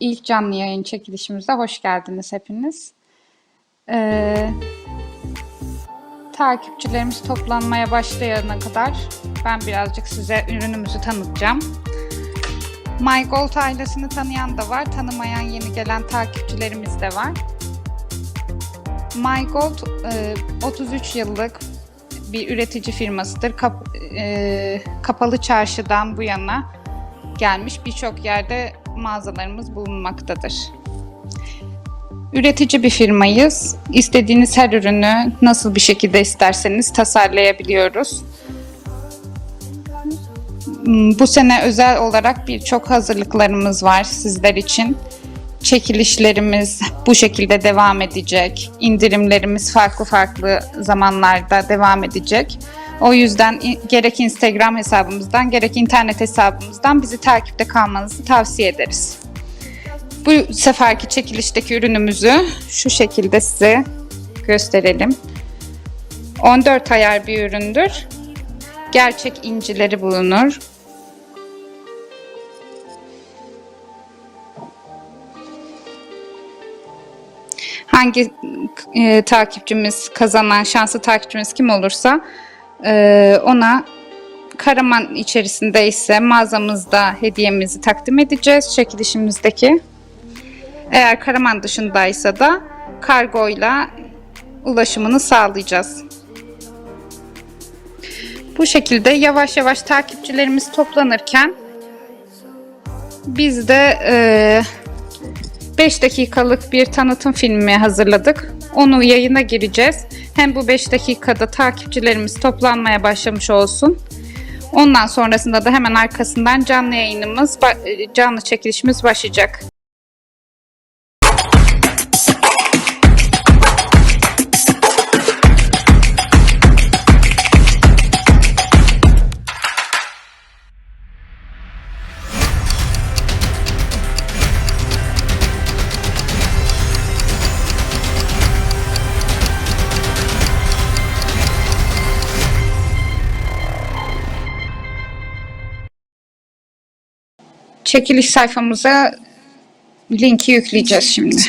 ilk canlı yayın çekilişimize hoş geldiniz hepiniz. Ee, takipçilerimiz toplanmaya başlayana kadar ben birazcık size ürünümüzü tanıtacağım. My Gold ailesini tanıyan da var, tanımayan yeni gelen takipçilerimiz de var. My Gold e, 33 yıllık bir üretici firmasıdır. Kap- e, kapalı çarşıdan bu yana gelmiş birçok yerde mağazalarımız bulunmaktadır. Üretici bir firmayız. İstediğiniz her ürünü nasıl bir şekilde isterseniz tasarlayabiliyoruz. Hmm, Bu sene özel olarak birçok hazırlıklarımız var sizler için. Çekilişlerimiz bu şekilde devam edecek. İndirimlerimiz farklı farklı zamanlarda devam edecek. O yüzden gerek Instagram hesabımızdan gerek internet hesabımızdan bizi takipte kalmanızı tavsiye ederiz. Bu seferki çekilişteki ürünümüzü şu şekilde size gösterelim. 14 ayar bir üründür. Gerçek incileri bulunur. hangi e, takipçimiz kazanan şanslı takipçimiz kim olursa e, ona Karaman içerisinde ise mağazamızda hediyemizi takdim edeceğiz çekilişimizdeki. Eğer Karaman dışındaysa da kargoyla ulaşımını sağlayacağız. Bu şekilde yavaş yavaş takipçilerimiz toplanırken biz de e, 5 dakikalık bir tanıtım filmi hazırladık. Onu yayına gireceğiz. Hem bu 5 dakikada takipçilerimiz toplanmaya başlamış olsun. Ondan sonrasında da hemen arkasından canlı yayınımız, ba- canlı çekilişimiz başlayacak. Çekiliş sayfamıza linki yükleyeceğiz şimdi.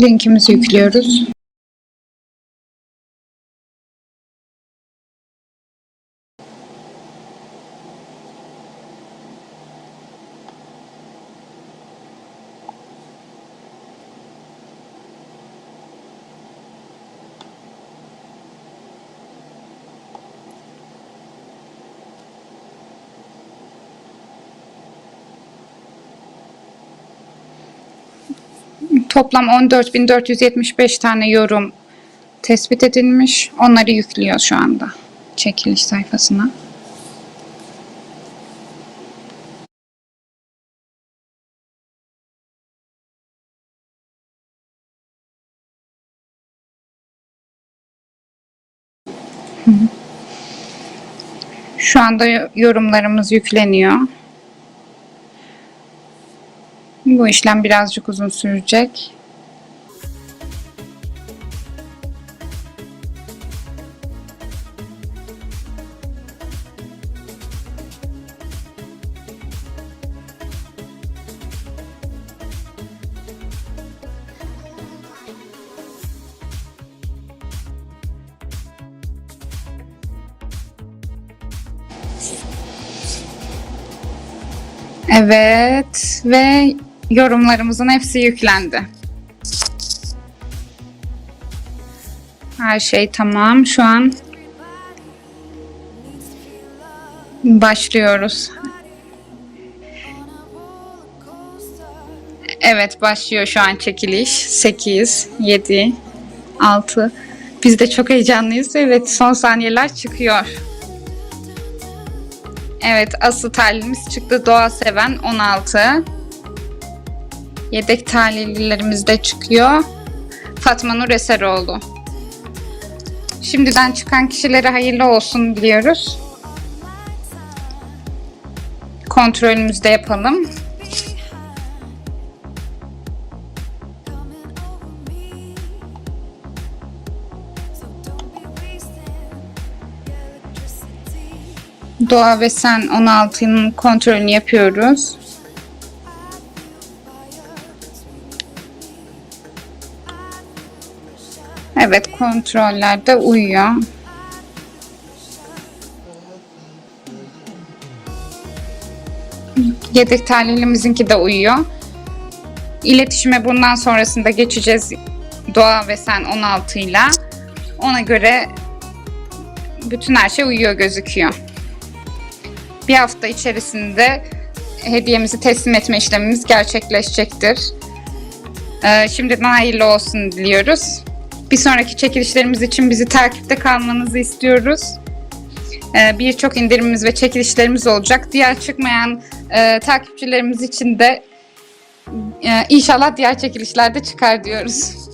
Linkimizi yüklüyoruz. Toplam 14.475 tane yorum tespit edilmiş. Onları yüklüyor şu anda çekiliş sayfasına. Şu anda yorumlarımız yükleniyor. Bu işlem birazcık uzun sürecek. Evet ve yorumlarımızın hepsi yüklendi. Her şey tamam. Şu an başlıyoruz. Evet başlıyor şu an çekiliş. 8, 7, 6. Biz de çok heyecanlıyız. Evet son saniyeler çıkıyor. Evet asıl talihimiz çıktı. Doğa seven 16. Yedek talihlilerimiz de çıkıyor. Fatma Nur Eseroğlu. Şimdiden çıkan kişilere hayırlı olsun diliyoruz. Kontrolümüzü de yapalım. Doğa ve Sen 16'nın kontrolünü yapıyoruz. Evet kontrollerde uyuyor. Yedek tahlilimizinki de uyuyor. İletişime bundan sonrasında geçeceğiz Doğa ve Sen 16 ile. Ona göre bütün her şey uyuyor gözüküyor. Bir hafta içerisinde hediyemizi teslim etme işlemimiz gerçekleşecektir. Ee, şimdiden hayırlı olsun diliyoruz. Bir sonraki çekilişlerimiz için bizi takipte kalmanızı istiyoruz. Ee, Birçok indirimimiz ve çekilişlerimiz olacak. Diğer çıkmayan e, takipçilerimiz için de e, inşallah diğer çekilişlerde çıkar diyoruz.